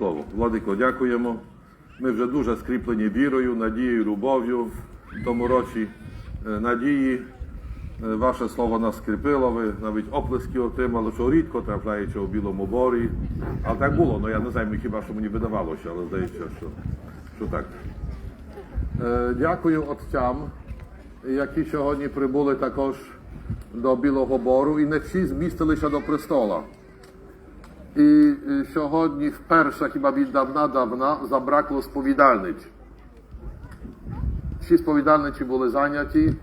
Слово. Владико, дякуємо. Ми вже дуже скріплені вірою, надією, любов'ю в тому році е, надії. Е, Ваше слово нас скріпило, ви навіть оплески отримали, що рідко трапляється у Білому Борі. Але так було, ну я не знаю, хіба що мені видавалося, але здається, що, що так. Е, Дякую отцям, які сьогодні прибули також до Білого Бору і не всі змістилися до престола. І е, сьогодні вперше, хіба від давна-давна, забракло сповідальниць. Всі сповідальниці були зайняті.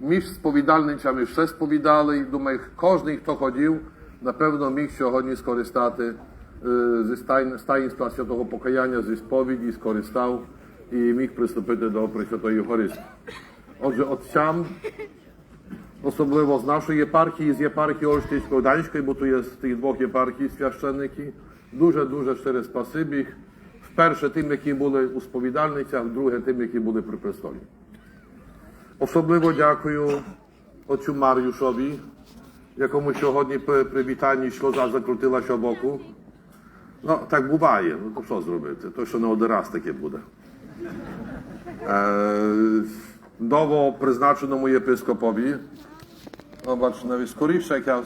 Між сповідальницями ще сповідали. І думаю, кожен, хто ходив, напевно міг сьогодні скористати е, зі стайн- з таїнства святого покаяння, зі сповіді, скористав і міг приступити до Пресвятої Євхаристії. Отже, отцям Особливо з нашої єпархії, з єпархії Ольштейської Данської, бо тут є з тих двох єпархій священники. Дуже-дуже щире спасибі. Вперше тим, які були у сповідальницях, друге тим, які були при престолі. Особливо дякую отцю Мар'юшові, якому сьогодні при привітанні шлоза закрутилася боку. Ну, так буває, ну то що зробити? То, що не один раз таке буде. Е, nowo призначеному єпископові. Зобач, навіть скоріше якраз.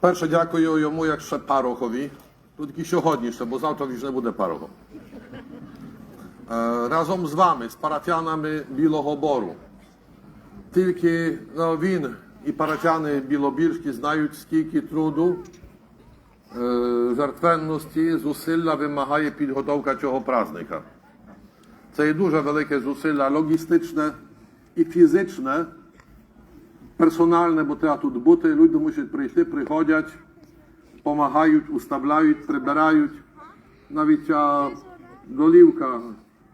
Перше дякую йому як ще парохові. Тут тільки сьогодні ще, бо завтра вже не буде парохом. Е, разом з вами, з парафіянами Білого Бору. Тільки ну, він і парафіяни білобірські знають, скільки труду, жертвенності, зусилля вимагає підготовка цього праздника. Це є дуже велике зусилля логістичне і фізичне, персональне, бо треба тут бути. Люди мусять прийти, приходять, допомагають, уставляють, прибирають. Навіть ця долівка,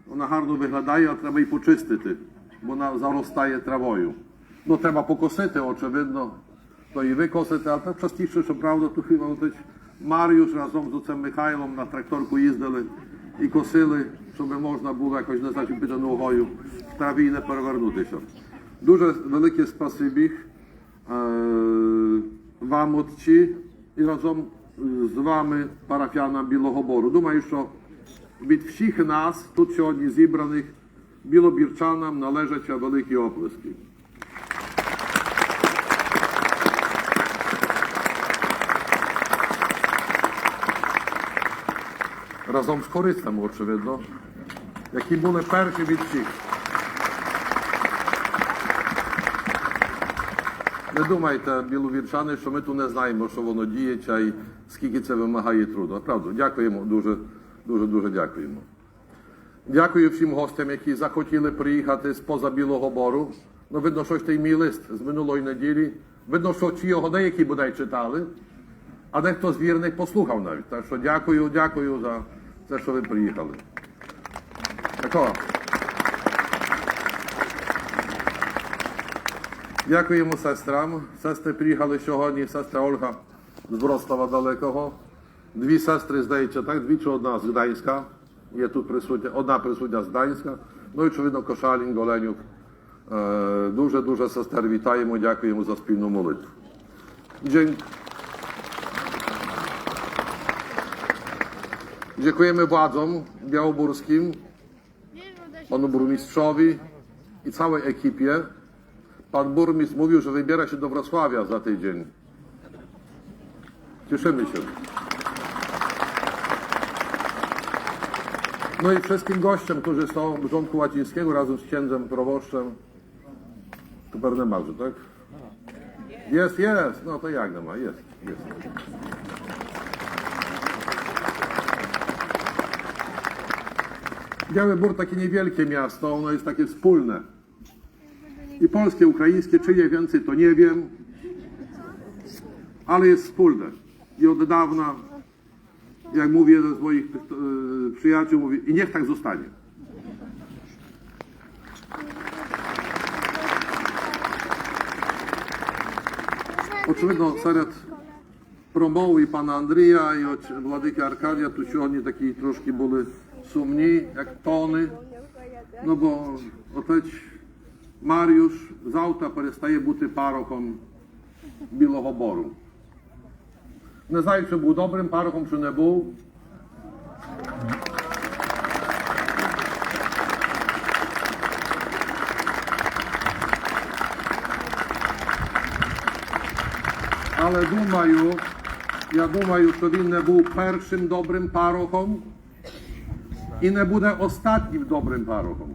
вона гарно виглядає, а треба її почистити, бо вона заростає травою. Ну, треба покосити, очевидно, то і викосити, а так частіше, що правда, то хіба Маріуш разом з отцем Михайлом на тракторку їздили і косили, щоб можна було якось не зачепити ногою в траві і не перевернутися. Дуже велике спасибі е, вам, отці, і разом з вами, парафіянам Білого Бору. Думаю, що від всіх нас, тут сьогодні зібраних, білобірчанам належать великі оплески. Разом з користами, очевидно, які були перші від всіх. Не думайте, біловірчани, що ми тут не знаємо, що воно діється і скільки це вимагає труду. Правда, дякуємо, дуже, дуже, дуже дякуємо. Дякую всім гостям, які захотіли приїхати з-поза Білого Бору. Ну, видно, що ж мій лист з минулої неділі. Видно, що ці його деякі бодай читали, а дехто з вірних послухав навіть. Так що дякую, дякую за те, що ви приїхали. Такого. Дякуємо сестрам. Сестри приїхали сьогодні, сестра Ольга з Вроцлава далекого. Дві сестри, здається, так, дві чи одна з Гданська. Є тут присутня, одна присутня з Гданська. Ну і очевидно, Кошалін, Голенюк. Е, Дуже-дуже сестер вітаємо, дякуємо за спільну молитву. Dziękuję. Dziękujemy władzom białobórskim, panu burmistrzowi i całej ekipie. Pan burmistrz mówił, że wybiera się do Wrocławia za tydzień. Cieszymy się. No i wszystkim gościom, którzy są w Rządku Łacińskiego razem z księdzem proboszczem. Tu pewne marzy, tak? Jest, jest. No to jak nie ma? Jest, jest. Biały Bór takie niewielkie miasto, ono jest takie wspólne. I polskie, ukraińskie, czyje więcej to nie wiem, ale jest wspólne. I od dawna, jak mówi jeden z moich e, przyjaciół, mówi, i niech tak zostanie. Очевидно, серед промов і пана Андрія, і от владики Аркадія, то сьогодні такі трошки були сумні, як тони. Ну бо отець Маріуш завтра перестає бути парохом Білого Бору. Не знаю, чи був добрим парохом, чи не був. Але думаю, я думаю, що він не був першим добрим парохом і не буде останнім добрим парохом.